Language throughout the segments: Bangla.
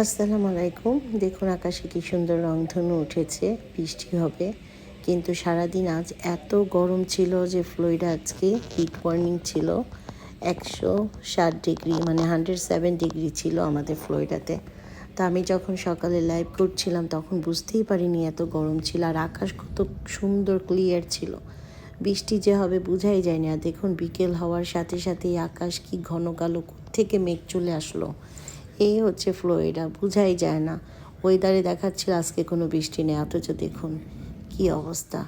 আসসালামু আলাইকুম। দেখুন আকাশে কি সুন্দর রংধনু উঠেছে, বৃষ্টি হবে। কিন্তু সারাদিন আজ এত গরম ছিল যে ফ্লোরিডা আজকে হিট ওয়ার্নিং ছিল। একশো ষাট ডিগ্রি মানে হান্ড্রেড সেভেন ডিগ্রি ছিল আমাদের ফ্লোরিডাতে তা আমি যখন সকালে লাইভ করছিলাম তখন বুঝতেই পারিনি এত গরম ছিল আর আকাশ কত সুন্দর ক্লিয়ার ছিল। বৃষ্টি যে হবে বোঝাই যায়নি। আর দেখুন বিকেল হওয়ার সাথে সাথেই আকাশ কি ঘন কালো থেকে মেঘ চলে আসলো। এই হচ্ছে ফ্লোরিডা, বোঝাই যায় না। ওয়েদারে দেখাচ্ছিল আজকে কোনো বৃষ্টি নেই, অথচ দেখুন কি অবস্থা।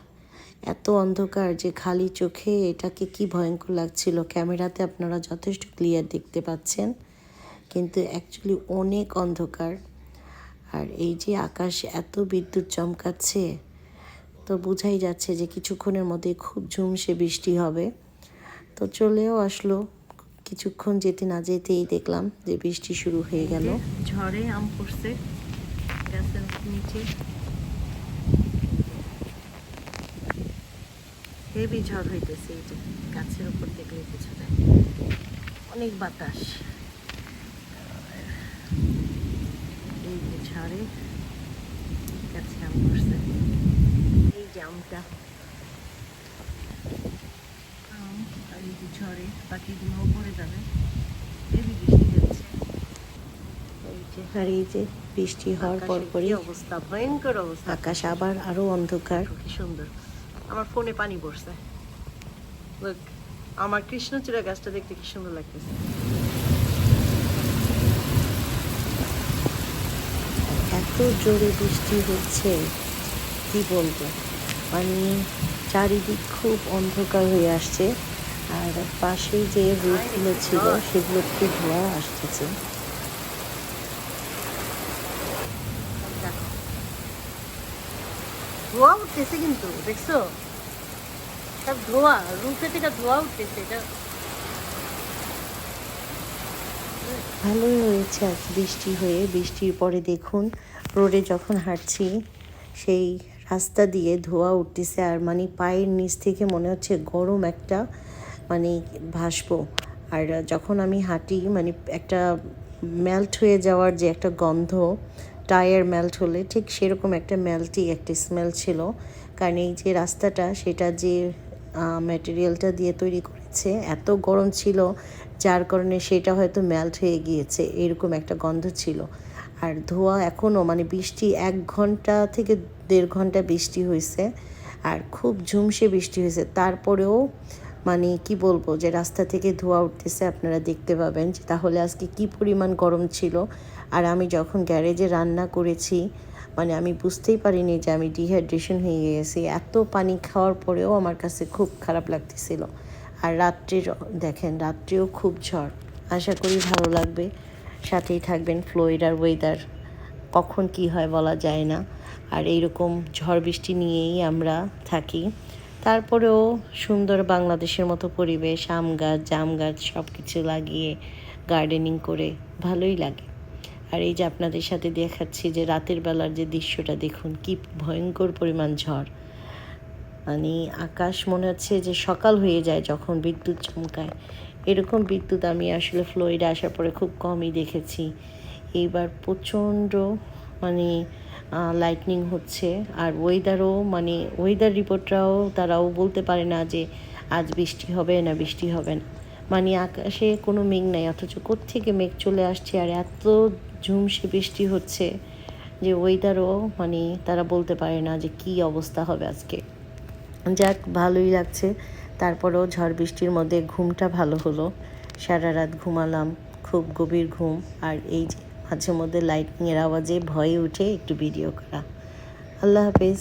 এত অন্ধকার যে খালি চোখে এটাকে কি ভয়ঙ্কর লাগছিল। ক্যামেরাতে আপনারা যথেষ্ট ক্লিয়ার দেখতে পাচ্ছেন, কিন্তু অ্যাকচুয়ালি অনেক অন্ধকার। আর এই যে আকাশ এত বিদ্যুৎ চমকাচ্ছে, তো বোঝাই যাচ্ছে যে কিছুক্ষণের মধ্যে খুব ঝুমসে বৃষ্টি হবে। তো চলেও আসলো। কিছুক্ষণ যেতে না যেতেই দেখলাম যে বৃষ্টি শুরু হয়ে গেল। ঝড়ে আম পড়ছে গাছের নিচে। হেভি ঝড় হইতেছে এই যে, গাছের উপর দেখলে বোঝা যায়। অনেক বাতাস। এই যে ঝড়ে গাছে আম পড়ছে। এই যে আমটা আম আর এই যে ঝড়ে পাখিগুলোও পড়ে যাবে হেভি বৃষ্টি হচ্ছে। আর এই যে বৃষ্টি হওয়ার পর পরই অবস্থা? ভয়ঙ্কর অবস্থা। আকাশ আবার আরও অন্ধকার। কি সুন্দর। আমার ফোনে পানি পড়ছে। আমার কৃষ্ণচূড়া গাছটা দেখতে কি সুন্দর লাগতেছে। এত জোরে বৃষ্টি হচ্ছে কি বলব? মানে চারিদিক খুব অন্ধকার হয়ে আসছে। আর পাশে যে রুটগুলো ছিল সেগুলো খুব ধোয়া আসতেছে। ধোয়া উঠতেছে কিন্তু দেখছ? সব ধোয়া রুফে থেকে ধোয়া উঠতেছে এটা ভালোই হয়েছে আজ বৃষ্টি হয়ে। বৃষ্টির পরে দেখুন রোডে যখন হাঁটছি সেই রাস্তা দিয়ে ধোয়া উঠতেছে। আর মানে পায়ের নিচ থেকে মনে হচ্ছে গরম একটা মানে ভাসবো। আর যখন আমি হাঁটি মানে একটা মেল্ট হয়ে যাওয়ার যে একটা গন্ধ টায়ার মেল্ট হলে ঠিক সেরকম একটা মেল্টি একটা স্মেল ছিল। কারণ এই যে রাস্তাটা, সেটা যে ম্যাটেরিয়ালটা দিয়ে তৈরি করেছে, এত গরম ছিল, যার কারণে সেটা হয়তো মেল্ট হয়ে গিয়েছে, এরকম একটা গন্ধ ছিল। আর ধোয়া এখনও মানে বৃষ্টি এক ঘণ্টা থেকে দেড় ঘণ্টা বৃষ্টি হয়েছে আর খুব ঝুমসে বৃষ্টি হয়েছে তারপরেও মানে কি বলব, যে রাস্তা থেকে ধোয়া উঠতেছে, আপনারা দেখতে পাবেন যে তাহলে আজকে কি পরিমাণ গরম ছিল। আর আমি যখন গ্যারেজে রান্না করেছি মানে আমি বুঝতেই পারিনি যে আমি ডিহাইড্রেশন হয়ে গেছি। এত পানি খাওয়ার পরেও আমার কাছে খুব খারাপ লাগতেছিল। আর রাত্রির, দেখেন, রাত্রিও খুব ঝড়। আশা করি ভালো লাগবে। সাথেই থাকবেন ফ্লোরিডার ওয়েদার কখন কি হয় বলা যায় না। আর এইরকম ঝড় বৃষ্টি নিয়েই আমরা থাকি। তারপরেও সুন্দর বাংলাদেশের মতো পরিবেশ, আম গাছ, জাম গাছ সব কিছু লাগিয়ে গার্ডেনিং করে ভালোই লাগে। আর এই যে আপনাদের সাথে দেখাচ্ছি যে রাতের বেলার যে দৃশ্যটা, দেখুন কি ভয়ঙ্কর পরিমাণ ঝড়। মানে আকাশ মনে হচ্ছে যে সকাল হয়ে যায় যখন বিদ্যুৎ চমকায়। এরকম বিদ্যুৎ আমি আসলে ফ্লোরিডা আসার পরে খুব কমই দেখেছি। এইবার প্রচণ্ড মানে লাইটনিং হচ্ছে। আর ওয়েদারও মানে ওয়েদার রিপোর্টরাও তারাও বলতে পারে না যে আজ বৃষ্টি হবে না বৃষ্টি হবে না। মানে আকাশে কোনো মেঘ নাই, অথচ কোত্থেকে মেঘ চলে আসছে আর এত ঝুমসে বৃষ্টি হচ্ছে যে ওয়েদারও মানে তারা বলতে পারে না যে কি অবস্থা হবে আজকে। যাক, ভালোই লাগছে। তারপরেও ঝড় বৃষ্টির মধ্যে ঘুমটা ভালো হলো। সারা রাত ঘুমালাম, খুব গভীর ঘুম। আর এই যে মাঝে মধ্যে লাইটিংয়ের আওয়াজে ভয়ে উঠে একটু ভিডিও করা। আল্লাহ হাফেজ।